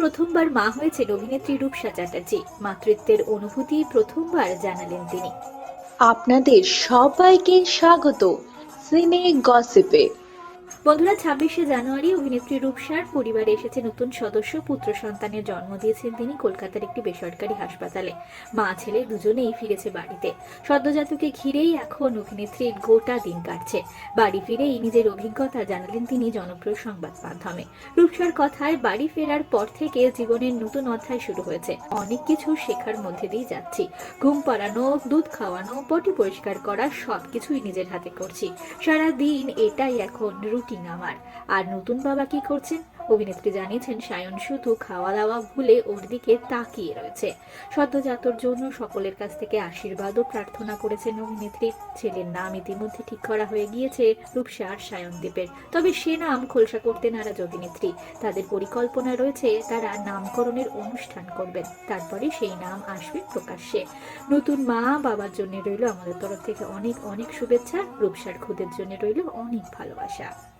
প্রথমবার মা হয়েছেন অভিনেত্রী রূপসা চ্যাটার্জি। মাতৃত্বের অনুভূতি প্রথমবার জানালেন তিনি। আপনাদের সবাইকে স্বাগত। সিনে গসিপে। বন্ধুরা, ছাব্বিশে জানুয়ারি অভিনেত্রী রূপসার পরিবারে এসেছে নতুন সদস্য, পুত্র সন্তানের জন্ম দিয়েছেন তিনি কলকাতার একটি বেসরকারি হাসপাতালে। মা, ছেলে দুজনেই ফিরেছে বাড়িতে। সদ্যজাতকে ঘিরেই এখন অভিনেত্রীর গোটা দিন কাটছে। বাড়ি ফিরেই নিজের অভিজ্ঞতা জানালেন তিনি জনপ্রিয় সংবাদ মাধ্যমে। রূপসার কথায়, বাড়ি ফেরার পর থেকে জীবনের নতুন অধ্যায় শুরু হয়েছে। অনেক কিছু শেখার মধ্যে দিয়ে যাচ্ছি। ঘুম পাড়ানো, দুধ খাওয়ানো পটি পরিষ্কার করা, সবকিছুই নিজের হাতে করছি। সারা দিন এটাই এখন রুটিন। আমার আর নতুন বাবা কি করছেন? অভিনেত্রী জানিয়েছেন, সায়ন শুধু খাওয়া দাওয়া ভুলে ওর দিকে তাকিয়ে রয়েছে। সদ্যজাতর জন্য সকলের কাছ থেকে আশীর্বাদ ও প্রার্থনা করেছেন অভিনেত্রী। ছেলের নাম ইতিমধ্যে ঠিক করা হয়ে গিয়েছে রূপসা আর সায়নদীপের তবে সে নাম খোলসা করতে নারাজ অভিনেত্রী। তাদের পরিকল্পনা রয়েছে, তারা নামকরণের অনুষ্ঠান করবেন। তারপরে সেই নাম আসবে প্রকাশ্যে। নতুন মা বাবার জন্য রইল আমাদের তরফ থেকে অনেক অনেক শুভেচ্ছা। রূপসার খুদের জন্য রইল অনেক ভালোবাসা।